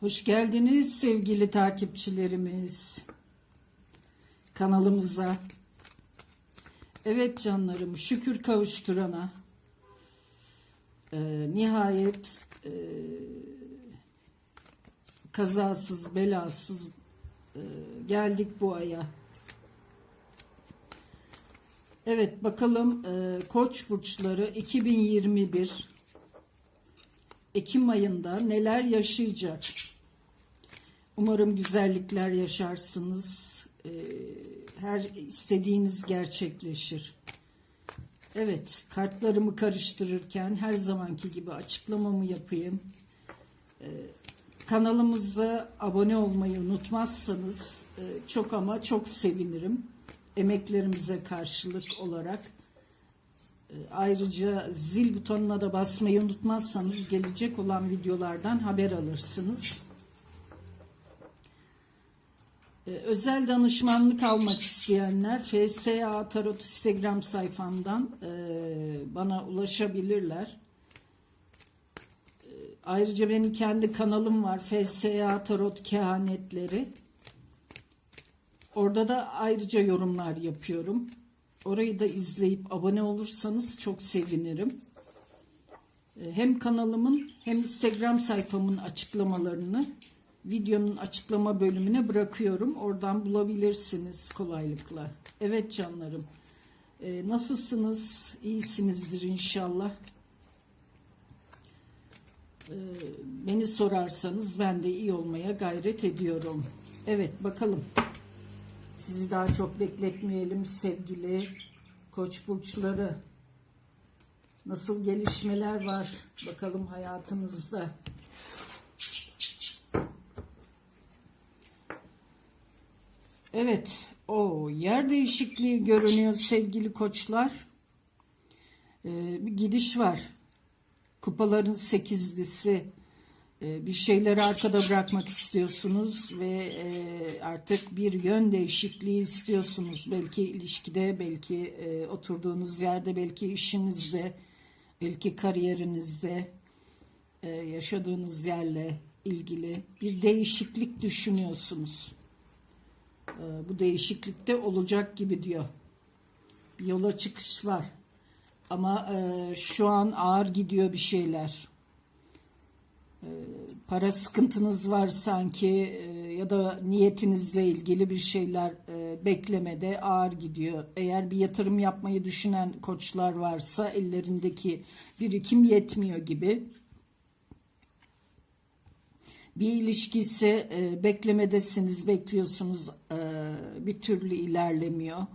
Hoş geldiniz sevgili takipçilerimiz kanalımıza. Evet canlarım şükür kavuşturana e, nihayet e, kazasız belasız e, geldik bu aya. Evet bakalım e, Koç burçları 2021 Ekim ayında neler yaşayacak? Umarım güzellikler yaşarsınız. Ee, her istediğiniz gerçekleşir. Evet, kartlarımı karıştırırken her zamanki gibi açıklamamı yapayım. Ee, kanalımıza abone olmayı unutmazsanız e, çok ama çok sevinirim. Emeklerimize karşılık olarak. E, Ayrıca zil butonuna da basmayı unutmazsanız gelecek olan videolardan haber alırsınız. E, Özel danışmanlık almak isteyenler FSA Tarot Instagram sayfamdan e, bana ulaşabilirler. E, Ayrıca benim kendi kanalım var FSA Tarot Kehanetleri. Orada da ayrıca yorumlar yapıyorum. Orayı da izleyip abone olursanız çok sevinirim. Ee, Hem kanalımın hem Instagram sayfamın açıklamalarını videonun açıklama bölümüne bırakıyorum. Oradan bulabilirsiniz kolaylıkla. Evet canlarım. Ee, nasılsınız? İyisinizdir inşallah. Ee, beni sorarsanız ben de iyi olmaya gayret ediyorum. Evet bakalım. Sizi daha çok bekletmeyelim sevgili koç burçları. Nasıl gelişmeler var bakalım hayatınızda. Evet, o yer değişikliği görünüyor sevgili koçlar. Ee, bir gidiş var. Kupaların sekizlisi. Ee, bir şeyleri arkada bırakmak istiyorsunuz ve e, artık bir yön değişikliği istiyorsunuz. Belki ilişkide, belki e, oturduğunuz yerde, belki işinizde, belki kariyerinizde, e, yaşadığınız yerle ilgili bir değişiklik düşünüyorsunuz. Bu değişiklikte olacak gibi diyor. Bir yola çıkış var. Ama şu an ağır gidiyor bir şeyler para sıkıntınız var sanki e, ya da niyetinizle ilgili bir şeyler e, beklemede ağır gidiyor. Eğer bir yatırım yapmayı düşünen koçlar varsa ellerindeki birikim yetmiyor gibi. Bir ilişki ise e, beklemedesiniz, bekliyorsunuz bir türlü ilerlemiyor.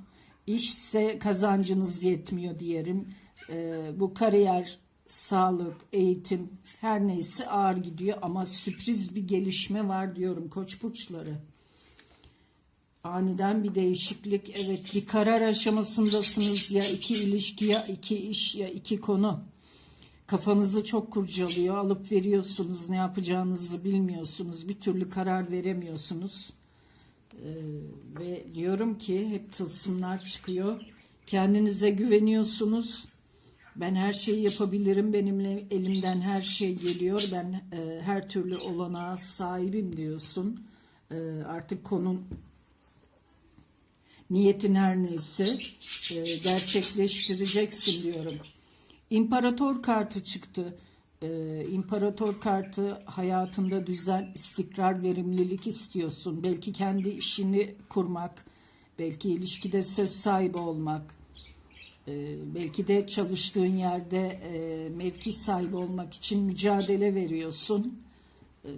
İşse kazancınız yetmiyor diyelim. Bu kariyer sağlık, eğitim her neyse ağır gidiyor ama sürpriz bir gelişme var diyorum koç burçları. Aniden bir değişiklik evet bir karar aşamasındasınız ya iki ilişki ya iki iş ya iki konu. Kafanızı çok kurcalıyor alıp veriyorsunuz ne yapacağınızı bilmiyorsunuz bir türlü karar veremiyorsunuz. Ee, ve diyorum ki hep tılsımlar çıkıyor. Kendinize güveniyorsunuz ben her şeyi yapabilirim. Benim elimden her şey geliyor. Ben e, her türlü olanağa sahibim diyorsun. E, artık konun niyetin her neyse e, gerçekleştireceksin diyorum. İmparator kartı çıktı. E, İmparator kartı hayatında düzen, istikrar, verimlilik istiyorsun. Belki kendi işini kurmak, belki ilişkide söz sahibi olmak e, belki de çalıştığın yerde e, mevki sahibi olmak için mücadele veriyorsun. E,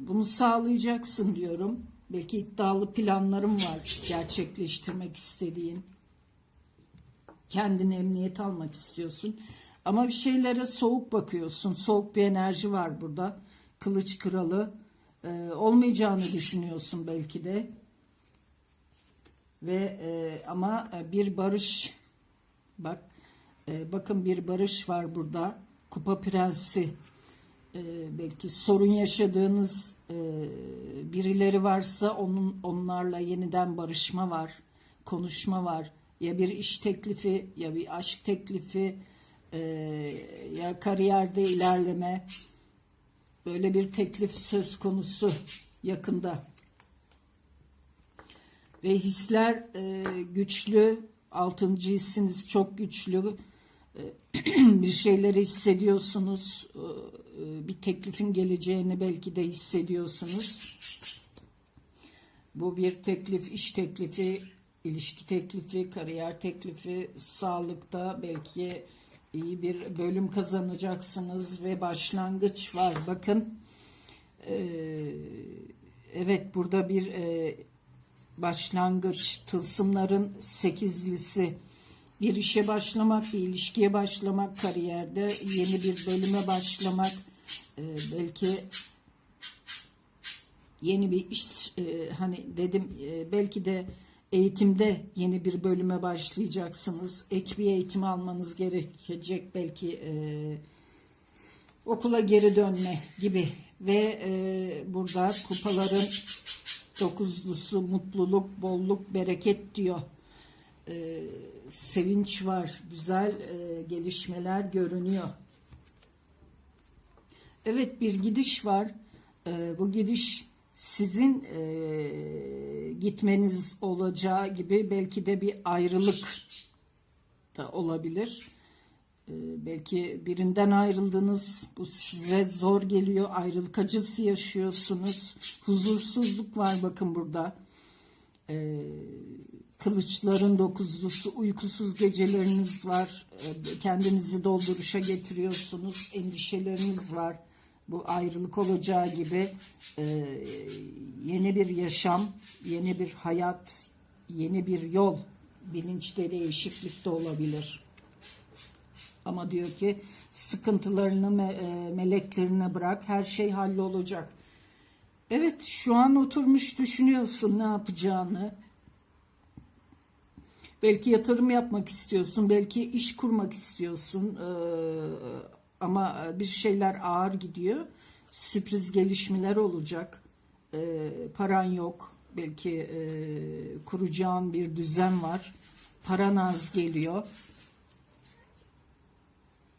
bunu sağlayacaksın diyorum. Belki iddialı planlarım var gerçekleştirmek istediğin. Kendine emniyet almak istiyorsun. Ama bir şeylere soğuk bakıyorsun. Soğuk bir enerji var burada. Kılıç kralı. E, olmayacağını düşünüyorsun belki de. Ve e, ama bir barış Bak e, bakın bir barış var burada. Kupa prensi. E, belki sorun yaşadığınız e, birileri varsa onun onlarla yeniden barışma var. Konuşma var. Ya bir iş teklifi ya bir aşk teklifi e, ya kariyerde ilerleme Böyle bir teklif söz konusu yakında. Ve hisler e, güçlü, altıncı hissiniz çok güçlü. E, bir şeyleri hissediyorsunuz. E, e, bir teklifin geleceğini belki de hissediyorsunuz. Bu bir teklif, iş teklifi, ilişki teklifi, kariyer teklifi, sağlıkta belki iyi bir bölüm kazanacaksınız ve başlangıç var. Bakın, e, evet burada bir e, başlangıç, tılsımların sekizlisi, bir işe başlamak, bir ilişkiye başlamak, kariyerde yeni bir bölüme başlamak, e, belki yeni bir iş hani dedim belki de eğitimde yeni bir bölüme başlayacaksınız. Ek bir eğitim almanız gerekecek belki e, okula geri dönme gibi ve e, burada kupaların dokuzlusu mutluluk, bolluk, bereket diyor. E, sevinç var, güzel e, gelişmeler görünüyor. Evet bir gidiş var. E, bu gidiş sizin e, gitmeniz olacağı gibi belki de bir ayrılık da olabilir. E, belki birinden ayrıldınız, bu size zor geliyor, ayrılık acısı yaşıyorsunuz, huzursuzluk var bakın burada. E, kılıçların dokuzlusu, uykusuz geceleriniz var, e, kendinizi dolduruşa getiriyorsunuz, endişeleriniz var bu ayrılık olacağı gibi e, yeni bir yaşam, yeni bir hayat, yeni bir yol, bilinçte değişiklik de olabilir. Ama diyor ki sıkıntılarını me, e, meleklerine bırak, her şey hallolacak. Evet, şu an oturmuş düşünüyorsun ne yapacağını. Belki yatırım yapmak istiyorsun, belki iş kurmak istiyorsun. Ee, ama e, bir şeyler ağır gidiyor. Sürpriz gelişmeler olacak. E, paran yok. Belki e, kuracağın bir düzen var. Paran az geliyor.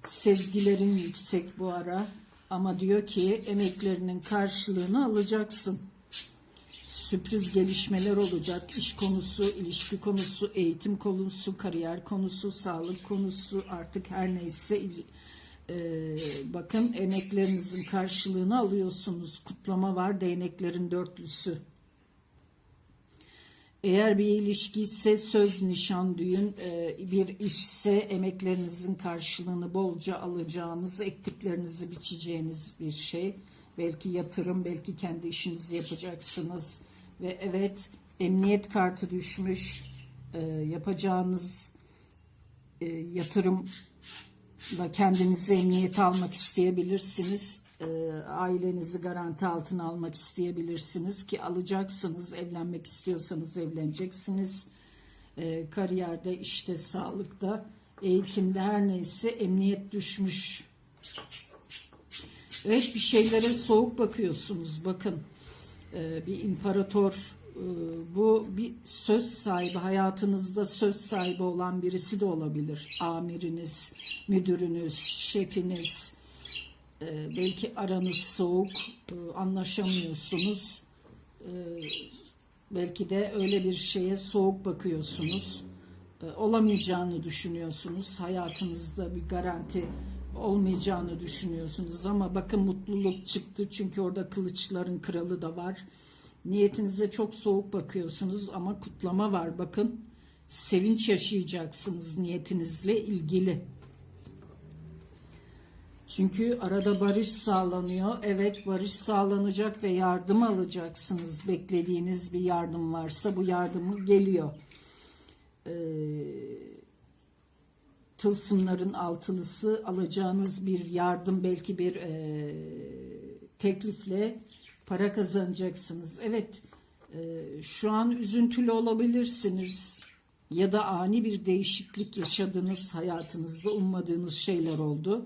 Sezgilerin yüksek bu ara. Ama diyor ki emeklerinin karşılığını alacaksın. Sürpriz gelişmeler olacak. İş konusu, ilişki konusu, eğitim konusu, kariyer konusu, sağlık konusu artık her neyse ee, bakın emeklerinizin karşılığını alıyorsunuz. Kutlama var değneklerin dörtlüsü. Eğer bir ilişki ise söz, nişan, düğün, e, bir işse emeklerinizin karşılığını bolca alacağınız, ektiklerinizi biçeceğiniz bir şey. Belki yatırım, belki kendi işinizi yapacaksınız. Ve evet, emniyet kartı düşmüş. E, yapacağınız e, yatırım da kendinizi emniyete almak isteyebilirsiniz. E, ailenizi garanti altına almak isteyebilirsiniz ki alacaksınız. Evlenmek istiyorsanız evleneceksiniz. E, kariyerde, işte sağlıkta, eğitimde her neyse emniyet düşmüş. Evet bir şeylere soğuk bakıyorsunuz. Bakın e, bir imparator ee, bu bir söz sahibi, hayatınızda söz sahibi olan birisi de olabilir. Amiriniz, müdürünüz, şefiniz, ee, belki aranız soğuk, e, anlaşamıyorsunuz. Belki de öyle bir şeye soğuk bakıyorsunuz. Olamayacağını düşünüyorsunuz. Hayatınızda bir garanti olmayacağını düşünüyorsunuz ama bakın mutluluk çıktı çünkü orada kılıçların kralı da var. Niyetinize çok soğuk bakıyorsunuz ama kutlama var. Bakın sevinç yaşayacaksınız niyetinizle ilgili. Çünkü arada barış sağlanıyor. Evet barış sağlanacak ve yardım alacaksınız. Beklediğiniz bir yardım varsa bu yardımı geliyor. Ee, tılsımların altılısı alacağınız bir yardım belki bir e, teklifle para kazanacaksınız. Evet e, şu an üzüntülü olabilirsiniz ya da ani bir değişiklik yaşadınız hayatınızda ummadığınız şeyler oldu.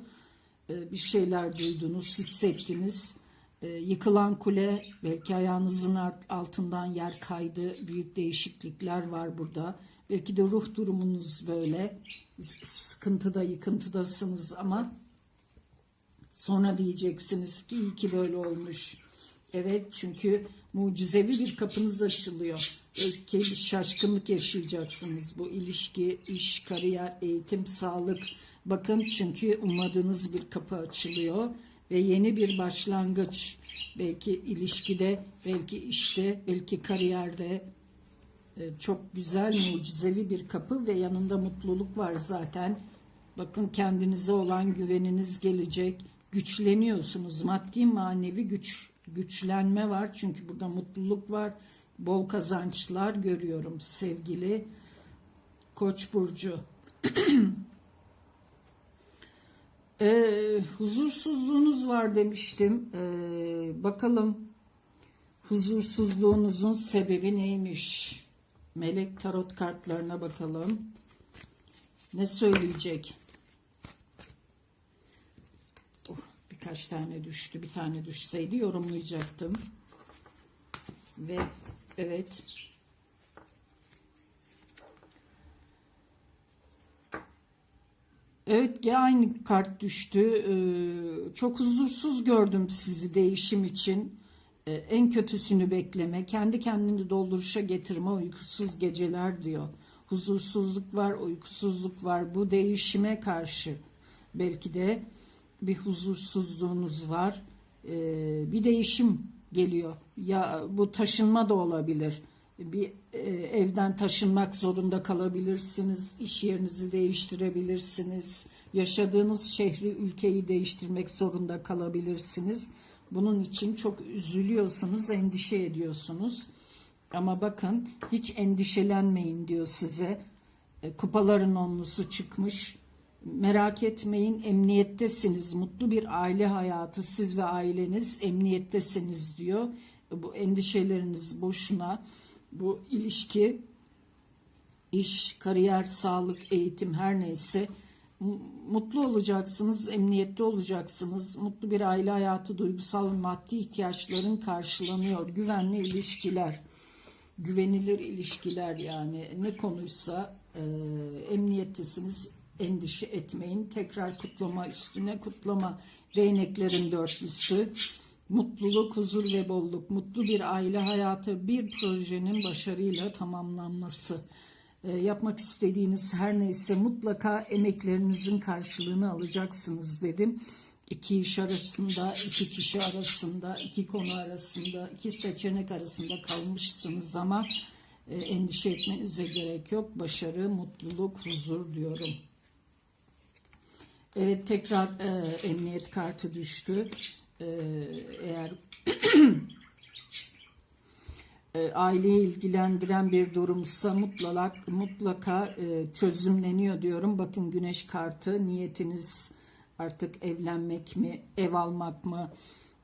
E, bir şeyler duydunuz, hissettiniz. E, yıkılan kule belki ayağınızın altından yer kaydı. Büyük değişiklikler var burada. Belki de ruh durumunuz böyle. Sıkıntıda, yıkıntıdasınız ama Sonra diyeceksiniz ki iyi ki böyle olmuş. Evet çünkü mucizevi bir kapınız açılıyor. Bir şaşkınlık yaşayacaksınız. Bu ilişki, iş, kariyer, eğitim, sağlık. Bakın çünkü ummadığınız bir kapı açılıyor ve yeni bir başlangıç. Belki ilişkide, belki işte, belki kariyerde e, çok güzel, mucizevi bir kapı ve yanında mutluluk var zaten. Bakın kendinize olan güveniniz gelecek. Güçleniyorsunuz. Maddi manevi güç güçlenme var. Çünkü burada mutluluk var. Bol kazançlar görüyorum sevgili Koç burcu. Ee, huzursuzluğunuz var demiştim. Ee, bakalım huzursuzluğunuzun sebebi neymiş? Melek tarot kartlarına bakalım. Ne söyleyecek? Birkaç tane düştü. Bir tane düşseydi yorumlayacaktım. Ve evet. Evet ya aynı kart düştü. Ee, çok huzursuz gördüm sizi değişim için. Ee, en kötüsünü bekleme, kendi kendini dolduruşa getirme, uykusuz geceler diyor. Huzursuzluk var, uykusuzluk var. Bu değişime karşı belki de bir huzursuzluğunuz var. Ee, bir değişim geliyor. Ya bu taşınma da olabilir. Bir e, evden taşınmak zorunda kalabilirsiniz. İş yerinizi değiştirebilirsiniz. Yaşadığınız şehri, ülkeyi değiştirmek zorunda kalabilirsiniz. Bunun için çok üzülüyorsunuz, endişe ediyorsunuz. Ama bakın hiç endişelenmeyin diyor size. E, Kupaların onlusu çıkmış. Merak etmeyin emniyettesiniz. Mutlu bir aile hayatı siz ve aileniz emniyettesiniz diyor. Bu endişeleriniz boşuna. Bu ilişki, iş, kariyer, sağlık, eğitim her neyse mutlu olacaksınız, emniyette olacaksınız. Mutlu bir aile hayatı, duygusal maddi ihtiyaçların karşılanıyor. Güvenli ilişkiler, güvenilir ilişkiler yani ne konuysa e, emniyettesiniz. Endişe etmeyin. Tekrar kutlama üstüne kutlama. Değneklerin dörtlüsü. Mutluluk, huzur ve bolluk. Mutlu bir aile hayatı bir projenin başarıyla tamamlanması. E, yapmak istediğiniz her neyse mutlaka emeklerinizin karşılığını alacaksınız dedim. İki iş arasında, iki kişi arasında, iki konu arasında, iki seçenek arasında kalmışsınız ama e, endişe etmenize gerek yok. Başarı, mutluluk, huzur diyorum. Evet tekrar e, emniyet kartı düştü. E, eğer e, aileyi ilgilendiren bir durumsa mutlaka mutlaka e, çözümleniyor diyorum. Bakın güneş kartı niyetiniz artık evlenmek mi, ev almak mı,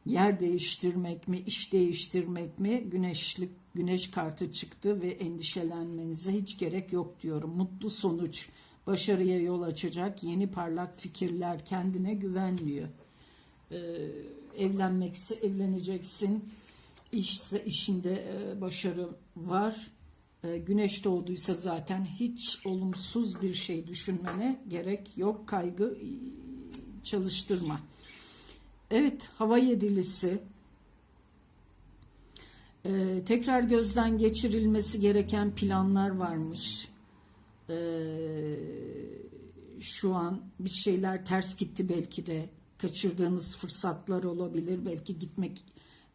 yer değiştirmek mi, iş değiştirmek mi? Güneşlik güneş kartı çıktı ve endişelenmenize hiç gerek yok diyorum. Mutlu sonuç, başarıya yol açacak yeni parlak fikirler, kendine güvenliyor. Ee, evlenmekse evleneceksin işse işinde e, başarı var. E, güneş doğduysa zaten hiç olumsuz bir şey düşünmene gerek yok. Kaygı e, çalıştırma. Evet, hava yedilisi. Ee, tekrar gözden geçirilmesi gereken planlar varmış. Ee, şu an bir şeyler ters gitti belki de. Kaçırdığınız fırsatlar olabilir. Belki gitmek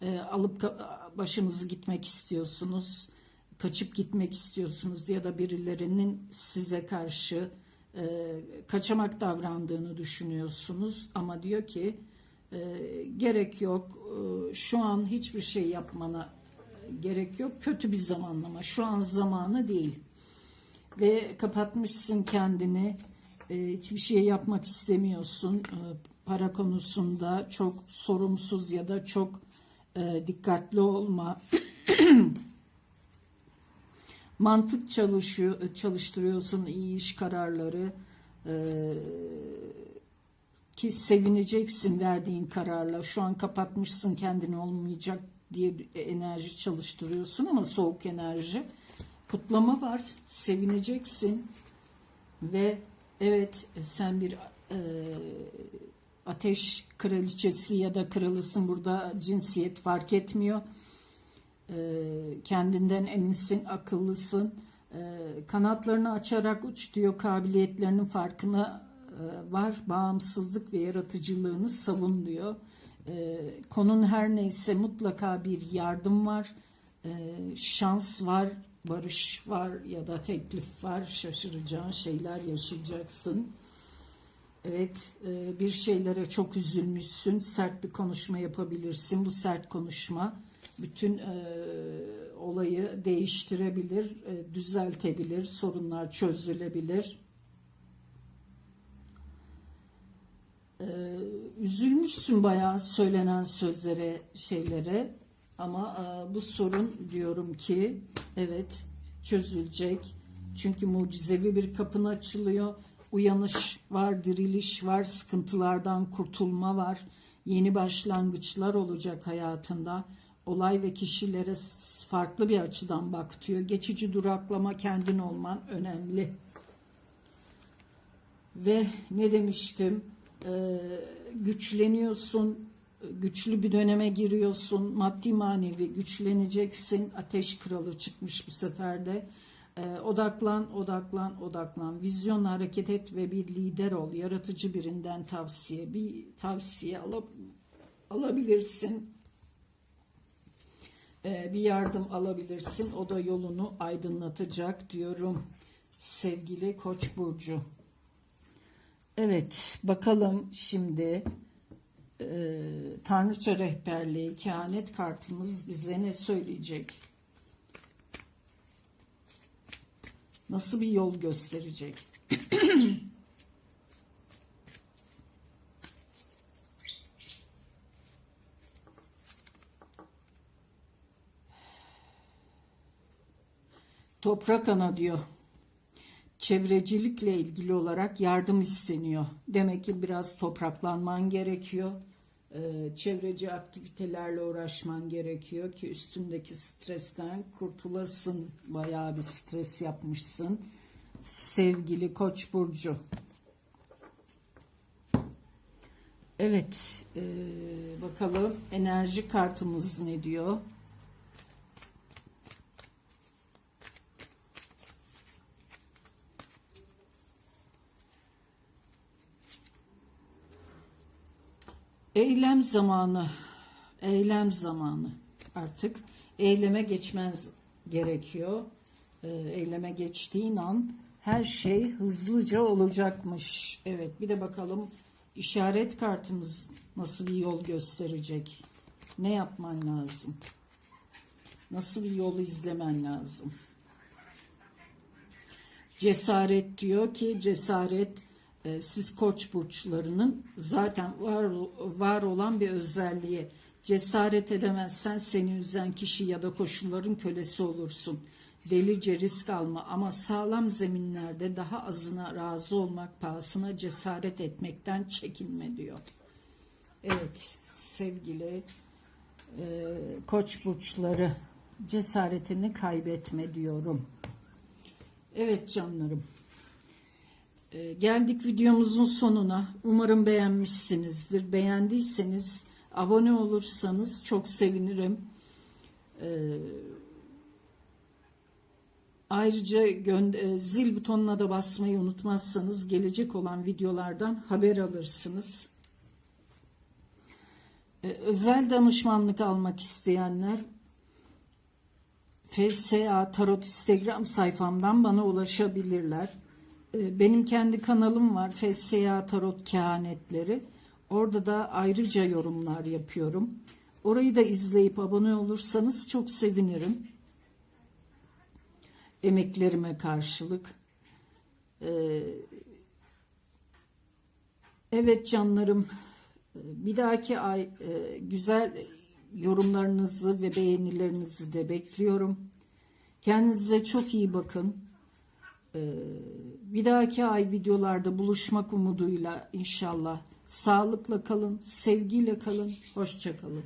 e, alıp başınızı gitmek istiyorsunuz, kaçıp gitmek istiyorsunuz ya da birilerinin size karşı e, kaçamak davrandığını düşünüyorsunuz. Ama diyor ki e, gerek yok e, şu an hiçbir şey yapmana gerek yok. Kötü bir zamanlama. Şu an zamanı değil ve kapatmışsın kendini e, hiçbir şey yapmak istemiyorsun e, para konusunda çok sorumsuz ya da çok e, dikkatli olma, mantık çalışıyor, çalıştırıyorsun iyi iş kararları e, ki sevineceksin verdiğin kararla. Şu an kapatmışsın kendini olmayacak diye enerji çalıştırıyorsun ama soğuk enerji. Kutlama var, sevineceksin ve evet sen bir e, ateş kraliçesi ya da kralısın burada cinsiyet fark etmiyor. Ee, kendinden eminsin, akıllısın. Ee, kanatlarını açarak uç diyor, kabiliyetlerinin farkına e, var. Bağımsızlık ve yaratıcılığını savun diyor. Ee, konun her neyse mutlaka bir yardım var, Ee, şans var, barış var ya da teklif var. Şaşıracağın şeyler yaşayacaksın. Evet, e, bir şeylere çok üzülmüşsün, sert bir konuşma yapabilirsin. Bu sert konuşma bütün e, olayı değiştirebilir, e, düzeltebilir, sorunlar çözülebilir. Üzülmüşsün bayağı söylenen sözlere, şeylere ama bu sorun diyorum ki evet çözülecek. Çünkü mucizevi bir kapın açılıyor. Uyanış var, diriliş var, sıkıntılardan kurtulma var. Yeni başlangıçlar olacak hayatında. Olay ve kişilere farklı bir açıdan bak diyor. Geçici duraklama kendin olman önemli. Ve ne demiştim? Ee, güçleniyorsun, güçlü bir döneme giriyorsun, maddi manevi güçleneceksin. Ateş kralı çıkmış bu sefer de. Ee, odaklan, odaklan, odaklan. Vizyonla hareket et ve bir lider ol. Yaratıcı birinden tavsiye, bir tavsiye alıp alabilirsin. Ee, bir yardım alabilirsin. O da yolunu aydınlatacak diyorum. Sevgili Koç burcu. Evet, bakalım şimdi e, Tanrıça rehberliği, kehanet kartımız bize ne söyleyecek? Nasıl bir yol gösterecek? Toprak ana diyor. Çevrecilikle ilgili olarak yardım isteniyor. Demek ki biraz topraklanman gerekiyor. Ee, çevreci aktivitelerle uğraşman gerekiyor ki üstündeki stresten kurtulasın. Bayağı bir stres yapmışsın. Sevgili Koç burcu. Evet, ee, bakalım enerji kartımız ne diyor? Eylem zamanı, eylem zamanı artık eyleme geçmez gerekiyor. Ee, eyleme geçtiğin an her şey hızlıca olacakmış. Evet bir de bakalım işaret kartımız nasıl bir yol gösterecek? Ne yapman lazım? Nasıl bir yol izlemen lazım? Cesaret diyor ki cesaret e, siz koç burçlarının zaten var, var olan bir özelliği. Cesaret edemezsen seni üzen kişi ya da koşulların kölesi olursun. Delice risk alma ama sağlam zeminlerde daha azına razı olmak pahasına cesaret etmekten çekinme diyor. Evet sevgili e, koç burçları cesaretini kaybetme diyorum. Evet canlarım. Ee, geldik videomuzun sonuna. Umarım beğenmişsinizdir. Beğendiyseniz abone olursanız çok sevinirim. Ee, ayrıca e, zil butonuna da basmayı unutmazsanız gelecek olan videolardan haber alırsınız. Ee, özel danışmanlık almak isteyenler FSA Tarot Instagram sayfamdan bana ulaşabilirler. Ee, benim kendi kanalım var FSA Tarot Kehanetleri. Orada da ayrıca yorumlar yapıyorum. Orayı da izleyip abone olursanız çok sevinirim. Emeklerime karşılık. Ee, evet canlarım bir dahaki ay e, güzel yorumlarınızı ve beğenilerinizi de bekliyorum. Kendinize çok iyi bakın. Ee, bir dahaki ay videolarda buluşmak umuduyla inşallah. Sağlıkla kalın, sevgiyle kalın, hoşça kalın.